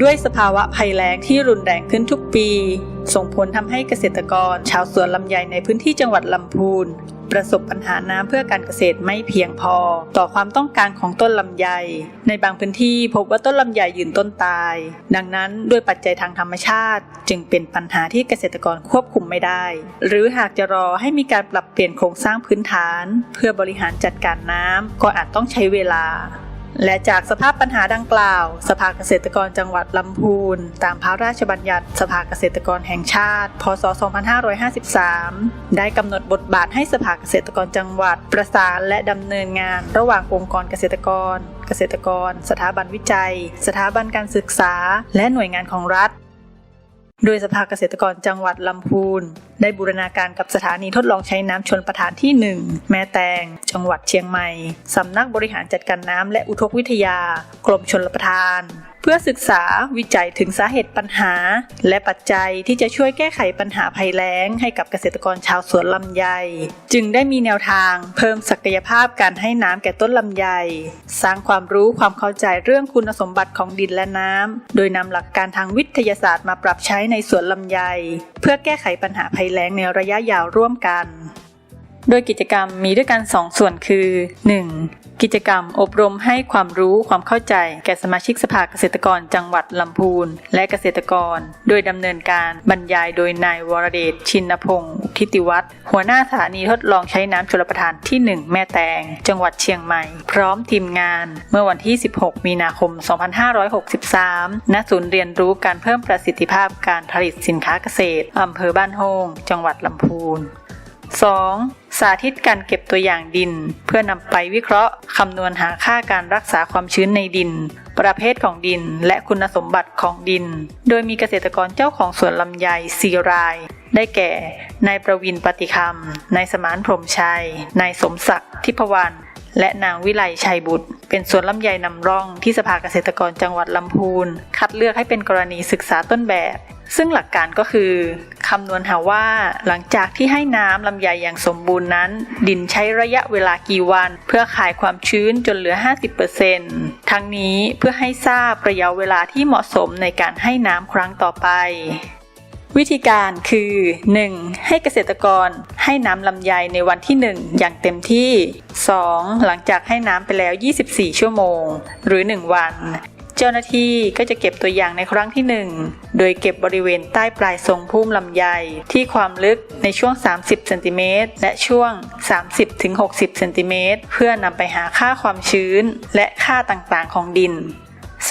ด้วยสภาวะภัยแล้งที่รุนแรงขึ้นทุกปี ส่งผลทำให้เกษตรกร ชาวสวนลำไยในพื้นที่จังหวัดลำพูน ประสบปัญหาน้ำเพื่อการเกษตรไม่เพียงพอ ต่อความต้องการของต้นลำไย ในบางพื้นที่พบว่าต้นลำไยยืนต้นตาย ดังนั้นด้วยปัจจัยทางธรรมชาติ จึงเป็นปัญหาที่เกษตรกรควบคุมไม่ได้ หรือหากจะรอให้มีการปรับเปลี่ยนโครงสร้างพื้นฐาน เพื่อบริหารจัดการน้ำก็อาจต้องใช้เวลา และจากสภาพปัญหาดังกล่าว สภาเกษตรกรจังหวัดลำพูน ตามพระราชบัญญัติ สภาเกษตรกรแห่งชาติ พศ 2553 ได้กำหนดบทบาทให้สภาเกษตรกรจังหวัด ประสานและดำเนินงาน ระหว่างองค์กรเกษตรกร เกษตรกร สถาบันวิจัย สถาบันการศึกษา และหน่วยงานของรัฐ โดยสภาเกษตรกรจังหวัดลำพูน ได้บูรณาการกับสถานีทดลองใช้น้ำชนประทานที่ 1 แม่แตง จังหวัดเชียงใหม่สำนักบริหารจัดการน้ำและอุทกวิทยา กรมชนประทาน เพื่อศึกษาวิจัยถึงสาเหตุปัญหา และปัจจัยที่จะช่วยแก้ไขปัญหาภัยแล้ง ให้กับเกษตรกรชาวสวนลำไย จึงได้มีแนวทางเพิ่มศักยภาพการให้น้ำแก่ต้นลำไย สร้างความรู้ความเข้าใจเรื่องคุณสมบัติของดินและน้ำโดยนำหลักการทางวิทยาศาสตร์มาปรับใช้ในสวนลำไย เพื่อแก้ไขปัญหาภัยแล้งในระยะยาวร่วมกัน โดยกิจกรรมมีด้วยกัน 2 ส่วนคือ 1. กิจกรรมอบรมให้ความรู้ความเข้าใจแก่สมาชิกสภาเกษตรกรจังหวัดลำพูน และเกษตรกร โดยดำเนินการบรรยายโดยนายวรเดชชินพงศ์ทิติวัฒน์หัวหน้าสถานีทดลองใช้น้ำชลประทานที่ 1 แม่แตง จังหวัดเชียงใหม่ พร้อมทีมงาน เมื่อวันที่ 16 มีนาคม 2563 ณ ศูนย์เรียนรู้การเพิ่มประสิทธิภาพการผลิตสินค้าเกษตรอำเภอบ้านโฮงจังหวัดลำพูน 2. สาธิตการเก็บตัวอย่างดิน เพื่อนำไปวิเคราะห์คำนวณหาค่าการรักษาความชื้นในดิน ประเภทของดินและคุณสมบัติของดิน โดยมีเกษตรกรเจ้าของสวนลำไยสี่ราย ได้แก่ นายประวินปฏิคำนายสมานพรมชัย นายสมศักดิ์ทิพวรรณและนางวิไลชัยบุตร เป็นสวนลำไยนำร่องที่สภาเกษตรกรจังหวัดลำพูน คัดเลือกให้เป็นกรณีศึกษาต้นแบบ ซึ่งหลักการก็คือ คำนวณหาว่าหลังจากที่ให้น้ำลำไยอย่างสมบูรณ์นั้น ดินใช้ระยะเวลากี่วัน เพื่อขายความชื้นจนเหลือ 50%ทั้งนี้เพื่อให้ทราบระยะเวลาที่เหมาะสมในการให้น้ำครั้งต่อไปวิธีการคือ 1. ให้เกษตรกรให้น้ำลำไยในวันที่ 1 อย่างเต็มที่ 2. หลังจากให้น้ำไปแล้ว 24 ชั่วโมง หรือ 1 วัน เจ้าหน้าที่ก็จะเก็บตัวอย่างในครั้งที่ 1 โดยเก็บบริเวณใต้ปลายทรงพุ่มลำไย ที่ความลึกในช่วง 30 เซนติเมตร และช่วง 30-60 เซนติเมตร เพื่อนำไปหาค่าความชื้น และค่าต่างๆของดิน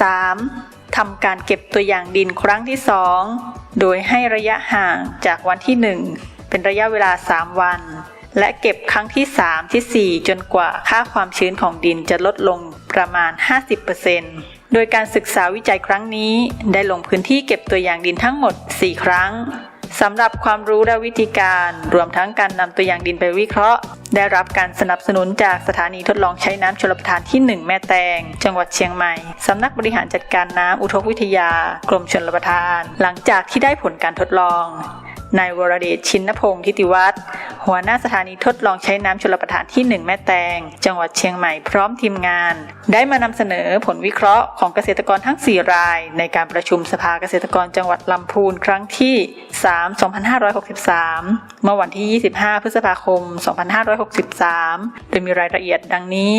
3. ทำการเก็บตัวอย่างดินครั้งที่ 2 โดยให้ระยะห่างจากวันที่ 1 เป็นระยะเวลา 3 วัน และเก็บครั้งที่ 3 ที่ 4 จนกว่าค่าความชื้นของดินจะลดลงประมาณ 50% โดยการศึกษาวิจัยครั้งนี้ ได้ลงพื้นที่เก็บตัวอย่างดินทั้งหมด 4 ครั้งสำหรับความรู้และวิธีการรวมทั้งการนำตัวอย่างดินไปวิเคราะห์ ได้รับการสนับสนุนจากสถานีทดลองใช้น้ำชลประทานที่ 1 แม่แตง จังหวัดเชียงใหม่สำนักบริหารจัดการน้ำอุทกวิทยากรมชลประทาน หลังจากที่ได้ผลการทดลองนายวรเดชชินพงศ์ทิติวัฒน์ หัวหน้าสถานีทดลองใช้น้ำชลประทานที่ 1 แม่แตง จังหวัดเชียงใหม่พร้อมทีมงาน ได้มานำเสนอผลวิเคราะห์ของเกษตรกรทั้ง 4 ราย ในการประชุมสภาเกษตรกรจังหวัดลำพูนครั้งที่ 3 2563 เมื่อวันที่ 25 พฤษภาคม 2563 โดยมีรายละเอียดดังนี้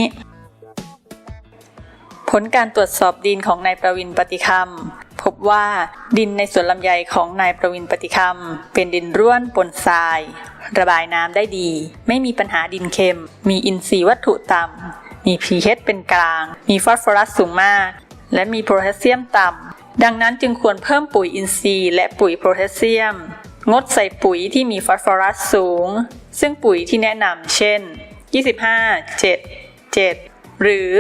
ผลการตรวจสอบดินของนายประวินปฏิคำ พบว่าดินในสวนลำไยของนายประวินปฏิคำเป็นดินร่วนปนทราย ระบายน้ำได้ดี ไม่มีปัญหาดินเค็ม มีอินทรีย์วัตถุต่ำ มี pH เป็นกลาง มีฟอสฟอรัสสูงมาก และมีโพแทสเซียมต่ำ ดังนั้นจึงควรเพิ่มปุ๋ยอินทรีย์และปุ๋ยโพแทสเซียม งดใส่ปุ๋ยที่มีฟอสฟอรัสสูง ซึ่งปุ๋ยที่แนะนำเช่น 25 7 7 หรือ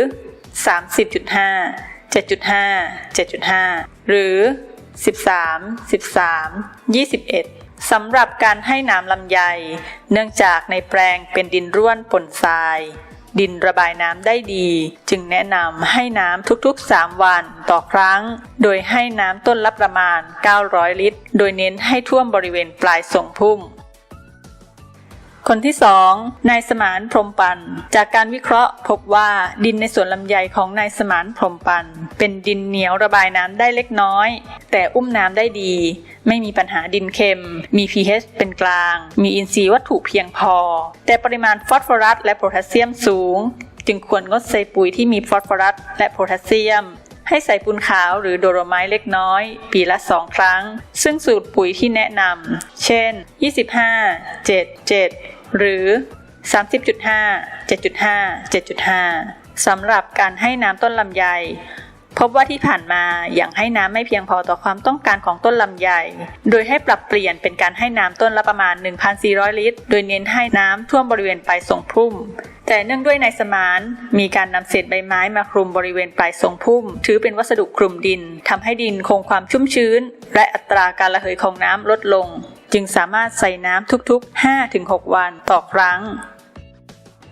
30.5 7.5 7.5 หรือ 13 13 21 สำหรับการให้น้ำลำไย เนื่องจากในแปลงเป็นดินร่วนปนทราย ดินระบายน้ำได้ดี จึงแนะนำให้น้ำทุกๆ 3 วันต่อครั้ง โดยให้น้ำต้นละประมาณ 900 ลิตร โดยเน้นให้ท่วมบริเวณปลายทรงพุ่ม คนที่สองนายสมานพรมปัน จากการวิเคราะห์พบว่าดินในสวนลำไยของนายสมานพรมปัน เป็นดินเหนียวระบายน้ำได้เล็กน้อย แต่อุ้มน้ำได้ดี ไม่มีปัญหาดินเค็ม มี pH เป็นกลาง มีอินทรีย์วัตถุเพียงพอ แต่ปริมาณฟอสฟอรัสและโพแทสเซียมสูง จึงควรงดใส่ปุ๋ยที่มีฟอสฟอรัสและโพแทสเซียมให้ใส่ปูนขาวหรือโดโลไมต์เล็กน้อย ปีละ 2 ครั้ง ซึ่งสูตรปุ๋ยที่แนะนำ เช่น 25 7 7 หรือ 30.5 7.5 7.5 สำหรับการให้น้ำต้นลำไย พบว่าที่ผ่านมาอย่างให้น้ำไม่เพียงพอต่อความต้องการของต้นลำไย โดยให้ปรับเปลี่ยนเป็นการให้น้ำต้นละประมาณ 1,400 ลิตร โดยเน้นให้น้ำท่วมบริเวณปลายทรงพุ่มแต่เนื่องด้วยในสมานมีการนำเศษใบไม้มาคลุมบริเวณปลายทรงพุ่ม ถือเป็นวัสดุคลุมดินทำให้ดินคงความชุ่มชื้น และอัตราการระเหยของน้ำลดลง จึงสามารถใส่น้ำทุกๆ 5-6 วันต่อครั้ง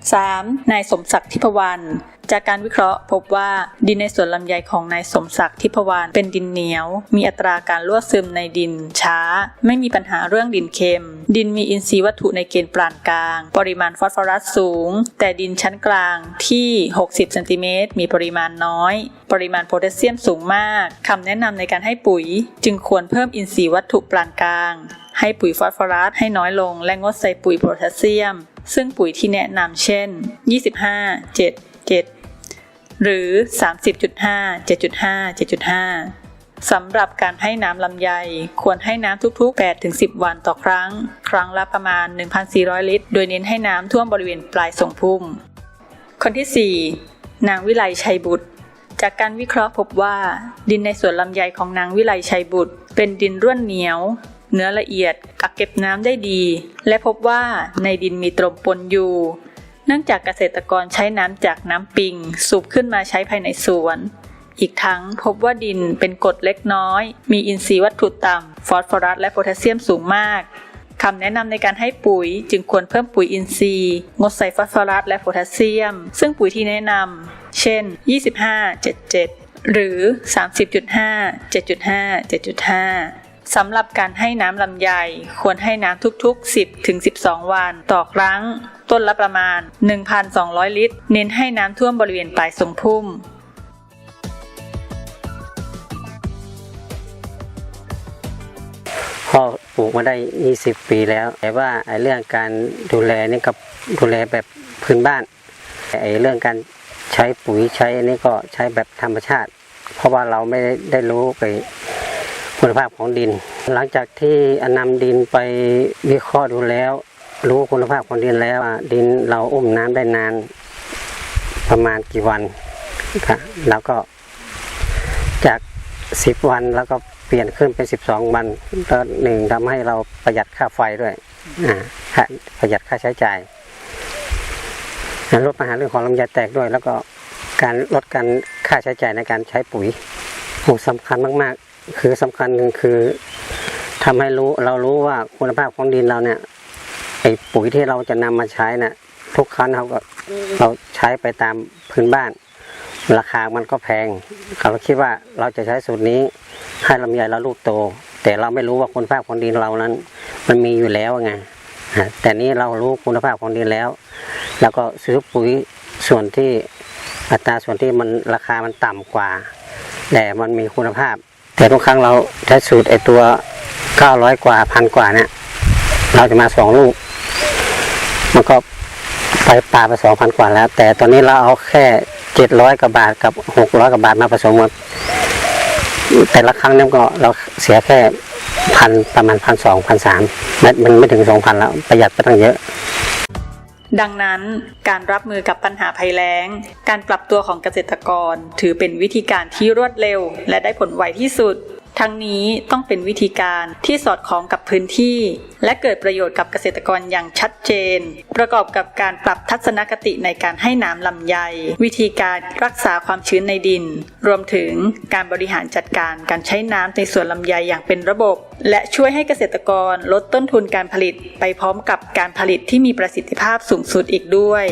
3. นายสมศักดิ์ทิพวรรณจากการวิเคราะห์พบว่าดินในสวนลำไยของนายสมศักดิ์ทิพวรรณเป็นดินเหนียว มีอัตราการรั่วซึมในดินช้า ไม่มีปัญหาเรื่องดินเค็ม ดินมีอินทรีย์วัตถุในเกณฑ์ปานกลาง ปริมาณฟอสฟอรัสสูง แต่ดินชั้นกลางที่ 60เซนติเมตรมีปริมาณน้อย ปริมาณโพแทสเซียมสูงมากคำแนะนำในการให้ปุ๋ย จึงควรเพิ่มอินทรีย์วัตถุปานกลาง ให้ปุ๋ยฟอสฟอรัสให้น้อยลง และงดใส่ปุ๋ยโพแทสเซียม ซึ่งปุ๋ยที่แนะนำเช่น 25 7 7 หรือ 30.5 7.5 7.5 สำหรับการให้น้ำลำไย ควรให้น้ำทุกๆ 8-10 วันต่อครั้ง ครั้งละประมาณ 1,400 ลิตร โดยเน้นให้น้ำท่วมบริเวณปลายทรงพุ่ม คนที่ 4 นางวิไลชัยบุตรจากการวิเคราะห์พบว่า ดินในสวนลำไยของนางวิไลชัยบุตร เป็นดินร่วนเหนียว เนื้อละเอียดกักเก็บน้ำได้ดี และพบว่าในดินมีตรมปนอยู่ เนื่องจากเกษตรกรใช้น้ำจากน้ำปิง สูบขึ้นมาใช้ภายในสวน อีกทั้งพบว่าดินเป็นกรดเล็กน้อย มีอินทรีย์วัตถุต่ำ ฟอสฟอรัสและโพแทสเซียมสูงมากคำแนะนำในการให้ปุ๋ยจึงควรเพิ่มปุ๋ยอินทรีย์ งดใส่ฟอสฟอรัสและโพแทสเซียม ซึ่งปุ๋ยที่แนะนำเช่น 25 77 หรือ 30.5 7.5 7.5 สำหรับการให้น้ำลำไย ควรให้น้ำทุกๆ 10ถึง12 วัน ต่อครั้ง ต้นละประมาณ 1,200 ลิตร เน้นให้น้ำท่วมบริเวณปลายทรงพุ่มพ่อปลูกมาได้ 20 ปีแล้ว แต่ว่าไอ้เรื่องการดูแลนี่ก็ดูแลแบบพื้นบ้านไอ้เรื่องการใช้ปุ๋ยใช้อันนี้ก็ใช้แบบธรรมชาติ เพราะว่าเราไม่ได้รู้ไป คุณภาพของดิน หลังจากที่นำดินไปวิเคราะห์ดูแล้ว รู้คุณภาพของดินแล้วดินเราอุ้มน้ำได้นานประมาณกี่วันครับแล้วก็จาก 10 วันแล้วก็เปลี่ยนขึ้นเป็น 12 วันแล้วหนึ่งทำให้เราประหยัดค่าไฟด้วยอประหยัดค่าใช้จ่ายลดปัญหาเรื่องของลำไยแตกด้วย แล้วก็การลดการค่าใช้จ่ายในการใช้ปุ๋ยโอ้สำคัญมาก ๆ คือสำคัญหนึ่งคือทำให้รู้เรารู้ว่าคุณภาพของดินเราเนี่ยไอ้ปุ๋ยที่เราจะนำมาใช้น่ะทุกครั้งเราก็เราใช้ไปตามพื้นบ้าน ราคามันก็แพงเราคิดว่าเราจะใช้สูตรนี้ให้ลำไยเราลูกโต แต่เราไม่รู้ว่าคุณภาพของดินเรานั้น มันมีอยู่แล้วไงฮะแต่นี้เรารู้คุณภาพของดินแล้ว แล้วก็ซื้อปุ๋ยส่วนที่อัตราส่วนที่มันราคามันต่ำกว่า แต่มันมีคุณภาพ แต่ทุกครั้งเราใช้สูตรไอตัว900กว่าพันกว่าเนี่ย เราจะมาสองลูก มันก็ไปปลาไปสองพันกว่าแล้ว แต่ตอนนี้เราเอาแค่เจ็ดร้อยกว่าบาทกับหกร้อยกว่าบาทมาผสมกันแต่ละครั้งเนี่ยก็เราเสียแค่พันประมาณพันสองพันสามมันไม่ถึงสองพันแล้วประหยัดไปตั้งเยอะ ดังนั้นการรับมือกับปัญหาภัยแล้ง การปรับตัวของเกษตรกร ถือเป็นวิธีการที่รวดเร็ว และได้ผลไวที่สุด ทั้งนี้ต้องเป็นวิธีการที่สอดคล้องกับพื้นที่ และเกิดประโยชน์กับเกษตรกรอย่างชัดเจน ประกอบกับการปรับทัศนคติในการให้น้ำลำไย วิธีการรักษาความชื้นในดิน รวมถึงการบริหารจัดการการใช้น้ำในสวนลำไยอย่างเป็นระบบ และช่วยให้เกษตรกรลดต้นทุนการผลิตไปพร้อมกับการผลิตที่มีประสิทธิภาพสูงสุดอีกด้วย